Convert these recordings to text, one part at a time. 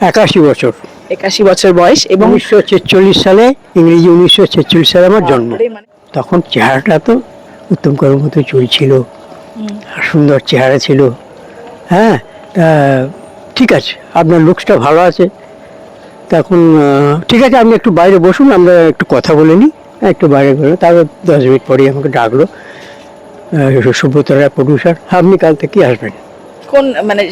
একাশি বছর। একাশি বছর বয়স এবং উনিশশো ছেচল্লিশ সালে ইংরেজি উনিশশো ছেচল্লিশ সালে আমার জন্ম। মানে তখন চেহারাটা তো উত্তম করার মতো চলছিল আর সুন্দর চেহারা ছিল। হ্যাঁ তা ঠিক আছে আপনার লুকসটা ভালো আছে। তখন ঠিক আছে আপনি একটু বাইরে বসুন আমরা একটু কথা বলে নিই। হ্যাঁ, একটু বাইরে গেলো তারপর দশ মিনিট পরেই আমাকে ডাকলো আহ, সুব্রত রায় প্রডিউসার। আপনি কাল থেকে আসবেন। কোন মানে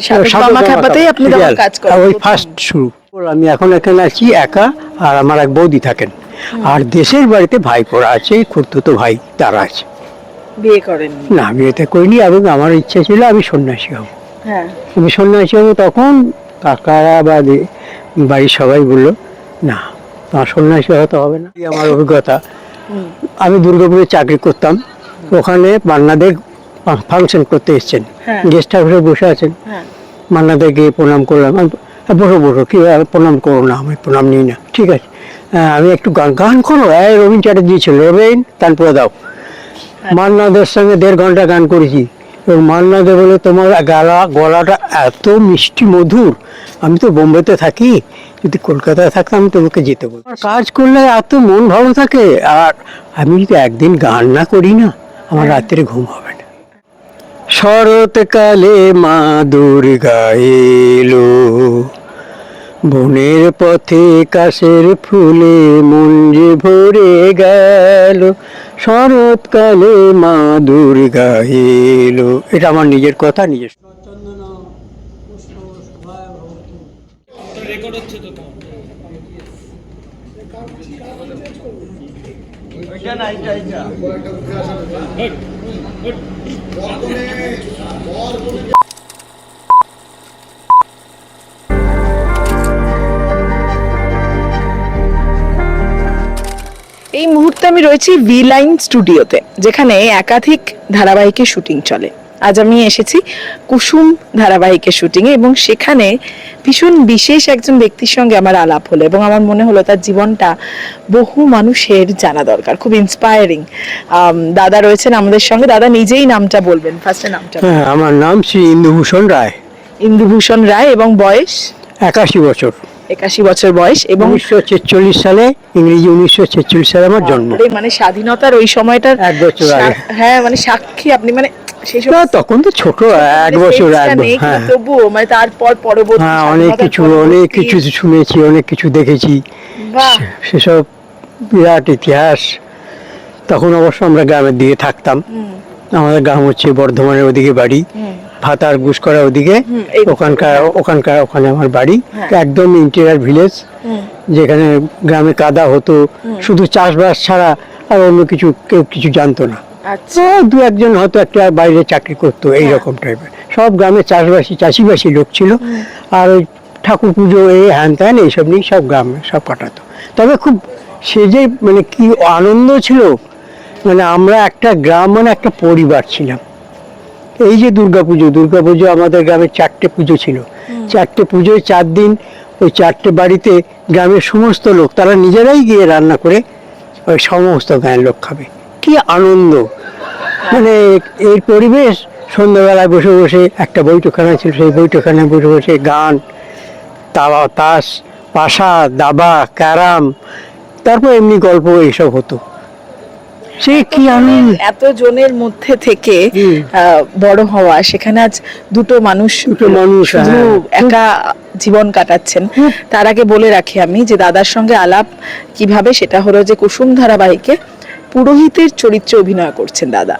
বামা খাপাতেই আপনি তখন কাজ করেন। ওই ফার্স্ট শুরু। আমি এখন এখানে আছি একা আর আমার এক বৌদি থাকেন। আর দেশের বাড়িতে ভাইপোরা আছে খুঁড়তুতো ভাই তারা আছে। বিয়ে করেন না আমি এটা করিনি এবং আমার ইচ্ছা ছিল আমি সন্ন্যাসী হব। হ্যাঁ। আমি সন্ন্যাসী হব তখন কাকারা বা বাড়ির সবাই বলল না তোমার সন্ন্যাসী হতে হবে না। আমার অভিজ্ঞতা। আমি দুর্গাপুরে চাকরি করতাম। ওখানে মান্নাদের ফাংশন করতে এসছেন। হ্যাঁ। গেস্ট হাউসে বসে আছেন। হ্যাঁ। মান্নাদের গিয়ে প্রণাম করলাম। "হ্যাঁ, বসো বসো কি আর প্রণাম করো না আমি প্রণাম নিই না। ঠিক আছে। হ্যাঁ, আমি একটু গান গান করো। এই রবীন চ্যাটার্জি ছিল। রবীন তানপুরে দাও। মান্নাদের সঙ্গে দেড় ঘণ্টা গান করেছি। এবং মান্নাদে বলে তোমার গলা গলাটা এত মিষ্টি মধুর। আমি তো বোম্বেতে থাকি। যদি কলকাতায় থাকতাম আমি তোমাকে যেতে আর কাজ করলে এত মন ভালো থাকে। আর আমি যদি একদিন গান না করি না আমার রাত্রে ঘুম হবে শরৎকালে মা দুর্গা এলো। বনের পথে কাশের ফুলে মন যে ভরে গেল। শরৎকালে মা দুর্গা এলো। এটা আমার নিজের কথা নিজের এই মুহূর্তে আমি রয়েছি ভি লাইন স্টুডিওতে যেখানে একাধিক ধারাবাহিকের শুটিং চলে। আজ আমি এসেছি কুসুম ধারাবাহিকের শুটিংয়ে এবং সেখানে ভীষণ বিশেষ একজন ব্যক্তির সঙ্গে আমার আলাপ হলো এবং আমার মনে হলো তার জীবনটা বহু মানুষের জানা দরকার খুব ইন্সপায়ারিং দাদা রয়েছেন আমাদের সঙ্গে। দাদা নিজেই নামটা বলবেন ফার্স্টে নামটা হ্যাঁ আমার নাম শ্রী ইন্দুভূষণ রায়। ইন্দুভূষণ রায় এবং বয়স? একাশি বছর। একাশি বছর বয়স এবং উনিশশো ছেচল্লিশ সালে ইংরেজি উনিশশো ছেচল্লিশ সালে আমার জন্ম। মানে স্বাধীনতার ওই সময়টার এক বছর আগে। হ্যাঁ মানে সাক্ষী আপনি মানে সেই তখন তো ছোট এক বছর এক হ্যাঁ। তবুও মানে তারপর পরবর্তী হ্যাঁ অনেক কিছু অনেক কিছু শুনেছি অনেক কিছু দেখেছি। সেসব বিরাট ইতিহাস। তখন অবশ্য আমরা গ্রামের দিকে থাকতাম। আমাদের গ্রাম হচ্ছে বর্ধমানের ওদিকে বাড়ি। ভাতার গুসকরা ওদিকে। ওখানকার ওখানকার ওখানে আমার বাড়ি। হ্যাঁ। একদম ইন্টেরিয়ার ভিলেজ যেখানে গ্রামে কাদা হতো। শুধু চাষবাস ছাড়া আর অন্য কিছু কেউ কিছু জানতো না। তো দু একজন হয়তো একটা বাইরে চাকরি করতো এইরকম টাইপের সব গ্রামে চাষবাসী চাষিবাসী লোক ছিল। আর ওই ঠাকুর পুজো এই হ্যান ত্যান এইসব নিয়ে সব গ্রামে সব কাটাতো। তবে খুব সে যে মানে কি আনন্দ ছিল মানে আমরা একটা গ্রাম মানে একটা পরিবার ছিলাম। এই যে দুর্গাপুজো দুর্গাপুজো আমাদের গ্রামে চারটে পুজো ছিল। চারটে পুজোয় চার দিন ওই চারটে বাড়িতে গ্রামের সমস্ত লোক তারা নিজেরাই গিয়ে রান্না করে ওই সমস্ত গায়ের লোক খাবে। কি আনন্দ! মানে এই পরিবেশ সন্ধ্যাবেলায় বসে বসে একটা বৈঠকখানা ছিল সেই বৈঠকখানায় বসে বসে গান তাওয়া তাস পাশা দাবা ক্যারাম তারপর এমনি গল্প এইসব হতো। সে কি আনন্দ এত জনের মধ্যে থেকে বড় হওয়া সেখানে আজ দুটো মানুষ দুটো মানুষ, হ্যাঁ। একা জীবন কাটাচ্ছেন। তার আগে বলে রাখি আমি যে দাদার সঙ্গে আলাপ কীভাবে সেটা হলো যে কুসুম ধারাবাহিকে পুরোহিতের চরিত্রে অভিনয় করছেন দাদা।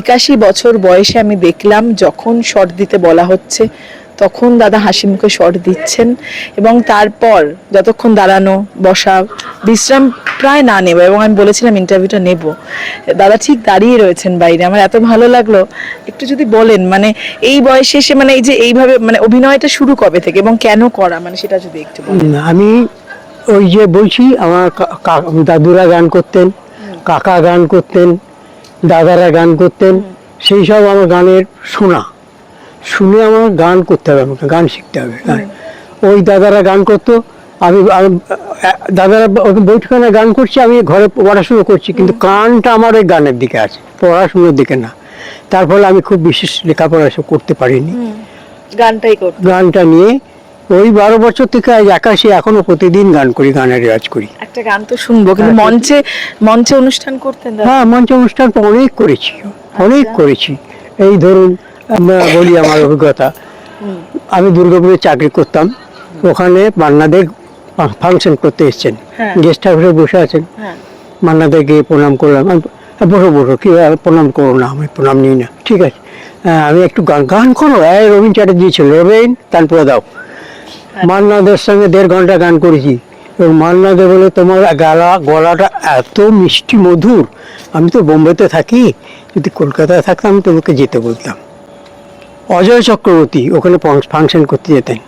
একাশি বছর বয়সে আমি দেখলাম যখন শট দিতে বলা হচ্ছে, তখন দাদা হাসি মুখে শট দিচ্ছেন এবং তারপর যতক্ষণ দাঁড়ানো, বসা, বিশ্রাম প্রায় না নেব এবং আমি বলেছিলাম ইন্টারভিউটা নেব। দাদা ঠিক দাঁড়িয়ে রয়েছেন বাইরে, আমার এত ভালো লাগল। একটু যদি বলেন মানে এই বয়সে এসে মানে এই যে এইভাবে মানে অভিনয়টা শুরু কবে থেকে এবং কেন করা মানে সেটা যদি একটু আমি ওই যে বলছি, আমার দাদুরা গান করতেন। কাকা গান করতেন দাদারা গান করতেন সেই সব আমার গানের শোনা শুনে আমার গান করতে হবে আমাকে গান শিখতে হবে গান। ওই দাদারা গান করতো আমি দাদারা বৈঠকখানে গান করছি আমি ঘরে পড়াশুনো করছি কিন্তু কানটা আমার ওই গানের দিকে আছে পড়াশুনোর দিকে না। তার ফলে আমি খুব বিশেষ লেখাপড়া করতে পারিনি। গানটাই গানটা নিয়ে ওই বারো বছর থেকে আজ একাশি এখনও প্রতিদিন গান করি গানের রেওয়াজ করি। একটা গান তো শুনব কিন্তু হ্যাঁ, মঞ্চে মঞ্চে অনুষ্ঠান করতেন হ্যাঁ মঞ্চে অনুষ্ঠান তো অনেক করেছি অনেক আচ্ছা। করেছি। এই ধরুন বলি আমার অভিজ্ঞতা। আমি দুর্গাপুরে চাকরি করতাম ওখানে মান্নাদের ফাংশন করতে এসছেন হ্যাঁ। গেস্ট হাউসে বসে আছেন। হ্যাঁ। মান্নাদের গিয়ে প্রণাম করলাম "হ্যাঁ, বসো বসো কি প্রণাম করো না আমি প্রণাম নিই না ঠিক আছে। হ্যাঁ, আমি একটু গান গান করো এই রবীন চ্যাটার্জি ছিল রবীন তানপুরে দাও। মান্নাদের সঙ্গে দেড় ঘণ্টা গান করেছি। এবং মান্নাদে বলে তোমার গলা গলাটা এত মিষ্টি মধুর। আমি তো বোম্বেতে থাকি। যদি কলকাতায় থাকতাম আমি তোমাকে যেতে বলতাম। অজয় চক্রবর্তী ওখানে ফাংশন করতে যেতেন।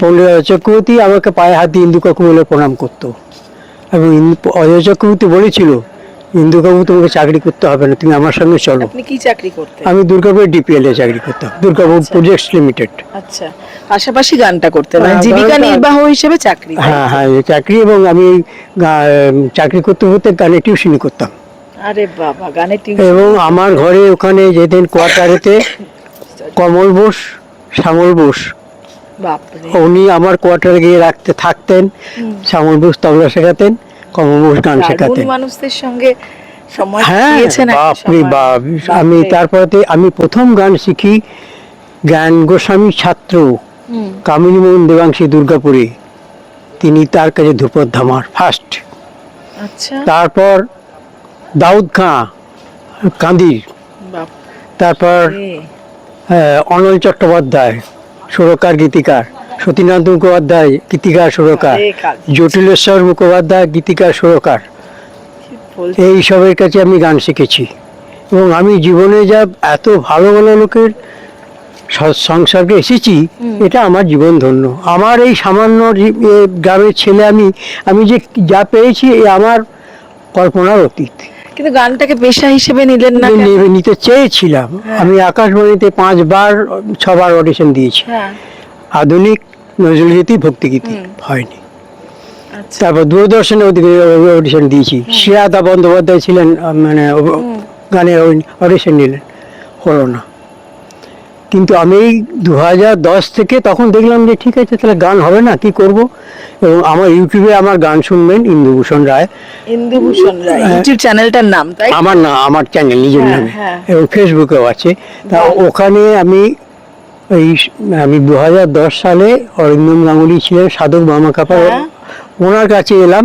পণ্ডিত অজয় চক্রবর্তী আমাকে পায়ে হাত দিয়ে ইন্দু কাকু বলে প্রণাম করতো। এবং অজয় চক্রবর্তী বলেছিল ইন্দু কাকু তোমাকে চাকরি করতে হবে না তুমি আমার সঙ্গে চলো। আপনি কি চাকরি করতেন? আমি দুর্গাপুর ডিপিএল এ চাকরি করতাম দুর্গাপুর প্রজেক্টস লিমিটেড আচ্ছা পাশাপাশি গানটা করতেন মানে হ্যাঁ, জীবিকা নির্বাহ হিসেবে চাকরি হ্যাঁ হ্যাঁ চাকরি এবং আমি চাকরি করতে করতে গানে টিউশনি করতাম। আরে বাবা গানের টিউশন। এবং আমার ঘরে ওখানে যেতেন কোয়ার্টারেতে কমল বোস শ্যামল বোস উনি আমার কোয়ার্টারে গিয়ে রাখতে থাকতেন শ্যামল বোস তবলা শেখাতেন বোস গান শেখাতেন মানুষদের সঙ্গে হ্যাঁ বাপরে বাপ আমি। তারপরে আমি প্রথম গান শিখি জ্ঞান গোস্বামী ছাত্র হুম, কামিনী মোহন দেবাংশী দুর্গাপুরে। তিনি তার কাছে ধ্রুপদ ধামার ফার্স্ট আচ্ছা। তারপর দাউদ খাঁ কান্দির। তারপর। অনল চট্টোপাধ্যায় সুরকার গীতিকার। সতীনাথ মুখোপাধ্যায় গীতিকার সুরকার জটিলেশ্বর মুখোপাধ্যায় গীতিকার সুরকার? এই সবের কাছে আমি গান শিখেছি। এবং আমি জীবনে যা এত ভালো ভালো লোকের সংসারকে এসেছি এটা আমার জীবন ধন্য। আমার এই সামান্য গ্রামের ছেলে আমি আমি যে যা পেয়েছি এ আমার কল্পনার অতীত। কিন্তু গানটাকে পেশা হিসেবে নিলেন না নিতে চেয়েছিলাম। আমি আকাশবাণীতে পাঁচবার ছবার অডিশন দিয়েছি। হ্যাঁ। আধুনিক নজরুলগীতি ভক্তিগীতি হয়নি। আচ্ছা। তারপর দূরদর্শনে অডিশন দিয়েছি। শ্রেয়াদা বন্দ্যোপাধ্যায় ছিলেন মানে গানের অডিশন নিলেন। হলো না। কিন্তু আমি দু হাজার দশ থেকে তখন দেখলাম যে ঠিক আছে তাহলে গান হবে না কি করব? এবং আমার ইউটিউবে আমার গান শুনবেন ইন্দুভূষণ রায়। ইন্দুভূষণ রায়। ইউটিউব চ্যানেলটার নাম তাই? আমার না আমার চ্যানেল নিজের হ্যাঁ, নামে। হ্যাঁ। এবং ফেসবুকেও আছে। তা ওখানে আমি এই আমি দু হাজার দশ সালে অরিন্দম গাঙ্গুলি ছিলেন সাধক মামা কাপড় হ্যাঁ। ওনার কাছে এলাম।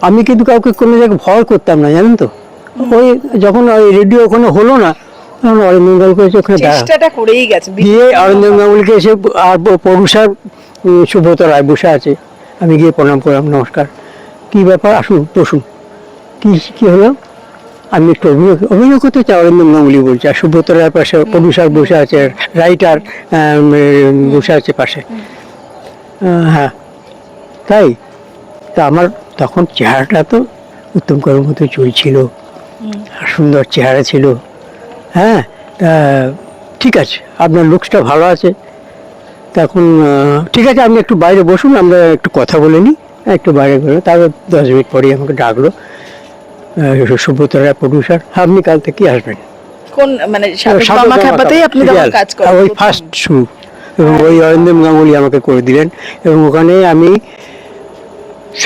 আমি কিন্তু কাউকে কোনো জায়গায় ভয় করতাম না জানেন তো? ওই যখন ওই রেডিও ওখানে হলো না তখন অরিন্দম গাঙ্গুলি এসে ওখানে চেষ্টাটা করেই গেছে গিয়ে অরিন্দম গাঙ্গুলিকে এসে আর পরুষার সুব্রত রায় বসে আছে। আমি গিয়ে প্রণাম করলাম নমস্কার। কি ব্যাপার? আসুন বসুন। কি কি হলো? আমি একটু অভিনয় অভিনয় করতে চাই অরিন্দম গাঙ্গুলি বলছে আর সুব্রত রায়ের পাশে প্রডিউসার বসে আছে রাইটার বসে আছে পাশে। হ্যাঁ। তাই? তা আমার তখন চেহারাটা তো উত্তম করার মতো চলছিল আর সুন্দর চেহারা ছিল। হ্যাঁ তা ঠিক আছে আপনার লুকসটা ভালো আছে। তখন ঠিক আছে আপনি একটু বাইরে বসুন আমরা একটু কথা বলে নিই। একটু বাইরে গেলো তারপর দশ মিনিট পরেই আমাকে ডাকলো। সুব্রত রায় প্রডিউসার আপনি কাল থেকে আসবেন? কোন মানে আপনি কাজ করেন ওই ফার্স্ট শুরু এবং ওই অরিন্দম গাঙ্গুলি আমাকে করে দিলেন। এবং ওখানে আমি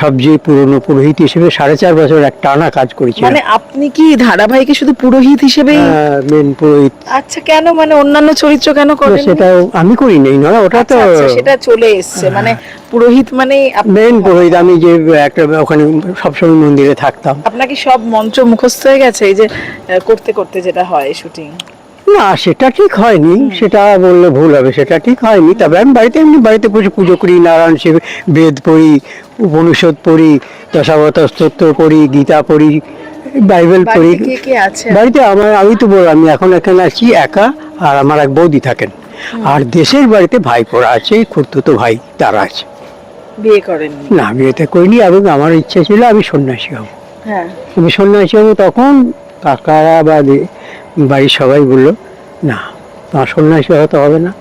সবচেয়ে পুরনো পুরোহিত হিসেবে সাড়ে চার বছর এক টানা কাজ করেছিলাম মানে আপনি কি ধারাবাহিকে শুধু পুরোহিত হিসেবে মেন পুরোহিত। আচ্ছা কেন? মানে অন্যান্য চরিত্র কেন করেন সেটা আমি করি নাই না ওটা তো সেটা চলে এসছে। মানে পুরোহিত মানে মেন পুরোহিত আমি যে একটা ওখানে সবসময় মন্দিরে থাকতাম। আপনাকে সব মন্ত্র মুখস্থ হয়ে গেছে? এই যে করতে করতে যেটা হয় শুটিং না সেটা ঠিক হয়নি। সেটা বললে ভুল হবে সেটা ঠিক হয়নি। তবে আমি বাড়িতে এমনি বাড়িতে বসে পুজো করি নারায়ণ শিব বেদ পড়ি উপনিষদ পড়ি দশাবতার স্তোত্র পড়ি গীতা পড়ি বাইবেল পড়ি। বাড়িতে আমার আমি তো বল আমি এখন এখানে আছি একা আর আমার এক বৌদি থাকেন। আর দেশের বাড়িতে ভাই পড়া আছে খুঁড়তুতো ভাই তারা আছে। বিয়ে করেননি? না আমি এটা করিনি এবং আমার ইচ্ছে ছিল আমি সন্ন্যাসী হব। হ্যাঁ। আমি সন্ন্যাসী হব তখন কাকারা বা বাড়ির সবাই বলল না তোমার সন্ন্যাসী হতে হবে না।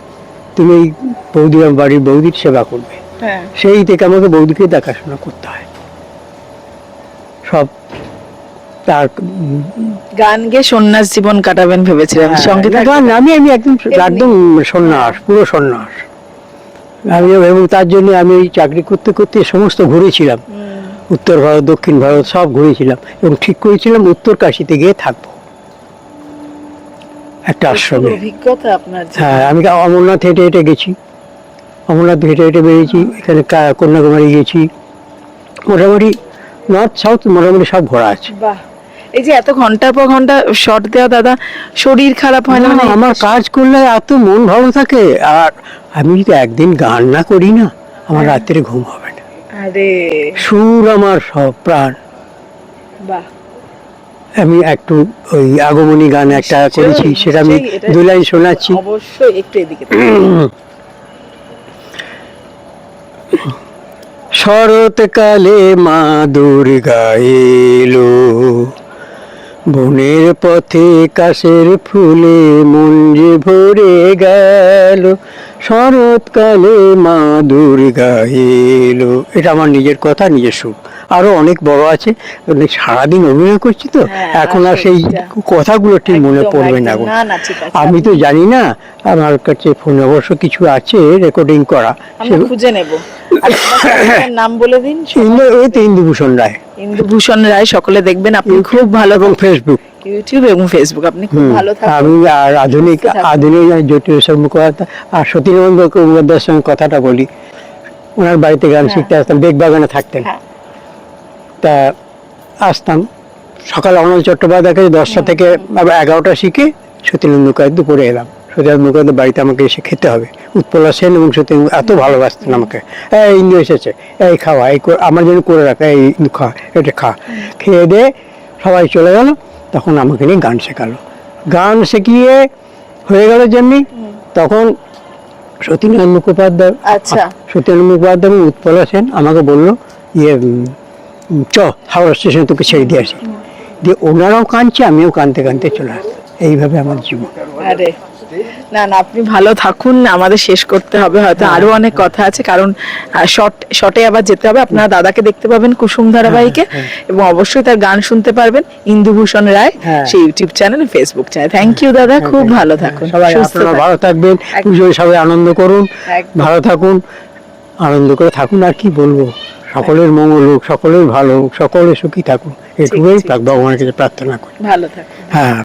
তুমি এই বৌদি বাড়ির বৌদির সেবা করবে। হ্যাঁ। সেই থেকে আমাকে বৌদিকে দেখাশোনা করতে হয়। সব তার গান সন্ন্যাস জীবন কাটাবেন ভেবেছিলাম। হ্যাঁ, সঙ্গে গান আমি আমি একদম একদম সন্ন্যাস পুরো সন্ন্যাস। আমি এবং তার জন্য আমি চাকরি করতে করতে সমস্ত ঘুরেছিলাম। উত্তর ভারত দক্ষিণ ভারত সব ঘুরেছিলাম এবং ঠিক করেছিলাম উত্তর কাশিতে গিয়ে থাকব। একটা আশ্রমে। অভিজ্ঞতা আপনার হ্যাঁ আমি অমরনাথ হেঁটে হেঁটে গেছি। অমরনাথ হেঁটে হেঁটে বেরিয়েছি এখানে কন্যাকুমারী গেছি। মোটামুটি নর্থ সাউথ মোটামুটি সব ঘোরা আছে। বাহ। এই যে এত ঘণ্টার পর ঘণ্টা শট দেওয়া দাদা শরীর খারাপ হয় না মানে? আমার কাজ করলে এত মন ভালো থাকে। আর আমি যদি একদিন গান না করি না আমার রাত্রে ঘুম হবে আরে। সুর আমার সব প্রাণ। বাহ। আমি একটু ওই আগমনী গান একটা করেছি সেটা আমি দু লাইন শোনাচ্ছি। অবশ্যই একটু এদিকে শরৎকালে মা দুর্গা এলো বনের পথে কাশের ফুলে মন যে ভরে গেল শরৎকালে মা দুর্গা এলো। এটা আমার নিজের কথা নিজের সুর আরও অনেক বড় আছে সারাদিন অভিনয় করছি তো হ্যাঁ, এখন আর সেই কথাগুলো ঠিক মনে পড়বে না। আমি তো জানি না আমার কাছে ফোন অবশ্য কিছু আছে রেকর্ডিং করা। খুঁজে নেব। নাম বলে দিন ইন্দুভূষণ রায়। ইন্দুভূষণ রায় সকলে দেখবেন আপনি খুব ভালো এবং ফেসবুক ইউটিউব এবং ফেসবুক আপনি খুব ভালো থাকুন আমি আর আধুনিক আধুনিক জ্যোতিষ মুখোপাধ্যায় আর সতীনন্দ মুখোপাধ্যায়ের সঙ্গে কথাটা বলি। ওনার বাড়িতে গান শিখতে আসতাম বেগবাগানে থাকতেন। হ্যাঁ। তা আসতাম। সকালে অনল চট্টোপাধ্যায়কে দশটা থেকে আবার এগারোটা শিখে সতীনন্দ দুপুরে এলাম। সতীনন্দ মুখোপাধ্যায় বাড়িতে আমাকে এসে খেতে হবে। উৎপলা সেন এবং সত্যি এত ভালোবাসতেন আমাকে। হ্যাঁ এই নিয়ে এসেছে এই খাওয়া এই আমার জন্য করে রাখা এই খা এটা খা। খেয়ে দিয়ে সবাই চলে গেল তখন আমাকে নিয়ে গান শেখালো। গান শিখিয়ে হয়ে গেল যেমনি তখন সতীনারায়ণ মুখোপাধ্যায় আচ্ছা। সতীনারায়ণ মুখোপাধ্যায় এবং উৎপলা সেন আমাকে বলল ইয়ে চ হাওড়া স্টেশনে তোকে ছেড়ে দিয়ে আসি। দিয়ে ওনারাও কাঁদছে আমিও কাঁদতে কাঁদতে চলে আসতাম এইভাবে আমার জীবন। আরে। না না আপনি ভালো থাকুন আমাদের শেষ করতে হবে হয়তো হ্যাঁ। আরও অনেক কথা আছে কারণ শর্ট শর্টে আবার যেতে হবে আপনারা দাদাকে দেখতে পাবেন কুসুম ধারাবাহিকে এবং অবশ্যই তার গান শুনতে পারবেন ইন্দুভূষণ রায় হ্যাঁ। সেই YouTube channel Facebook channel thank you দাদা খুব ভালো থাকুন সবাই আপনারা ভালো থাকবেন পুজোয় সবাই আনন্দ করুন ভালো থাকুন আনন্দ করে থাকুন আর কি বলব? সকলের মঙ্গল হোক সকলের ভালো হোক সকলে সুখী থাকুন এটুকুই ঠিক। ভগবানের কাছে প্রার্থনা করি। ভালো থাকুন। হ্যাঁ।